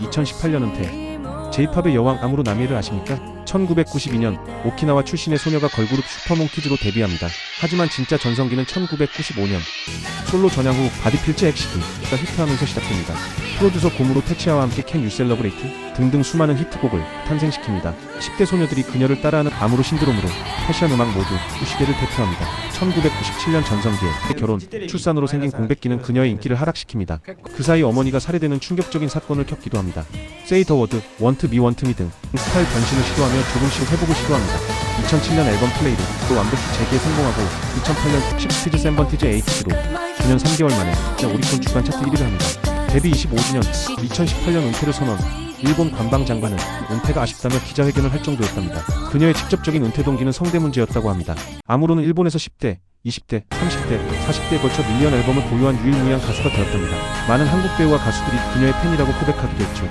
2018년 은퇴. J-팝의 여왕 아무로 나미를 아십니까? 1992년 오키나와 출신의 소녀가 걸그룹 슈퍼몽키즈로 데뷔합니다. 하지만 진짜 전성기는 1995년 솔로 전향 후 바디필즈 엑시기가 히트하면서 시작됩니다. 프로듀서 고무로 테치아와 함께 캔 유 셀러브레이트 등등 수많은 히트곡을 탄생시킵니다. 10대 소녀들이 그녀를 따라하는 암으로 신드롬으로 패션 음악 모두 그 시대를 대표합니다. 1997년 전성기에 결혼, 출산으로 생긴 공백기는 그녀의 인기를 하락시킵니다. 그 사이 어머니가 살해되는 충격적인 사건을 겪기도 합니다. 세이 더 워드, 원트 미 원트 미등 스타일 변신을 시도하며 조금씩 회복을 시도합니다. 2007년 앨범 플레이로 또 완벽히 재기에 성공하고 2008년 60스티즈 샘번티즈 에이티즈로 9년 3개월 만에 오리콘 주간 차트 1위를 합니다. 데뷔 25주년, 2018년 은퇴를 선언. 일본 관방 장관은 은퇴가 아쉽다며 기자회견을 할 정도였답니다. 그녀의 직접적인 은퇴 동기는 성대 문제였다고 합니다. 아무로는 일본에서 10대, 20대, 30대, 40대에 걸쳐 밀리언 앨범을 보유한 유일무이한 가수가 되었답니다. 많은 한국 배우와 가수들이 그녀의 팬이라고 고백하기도 했죠.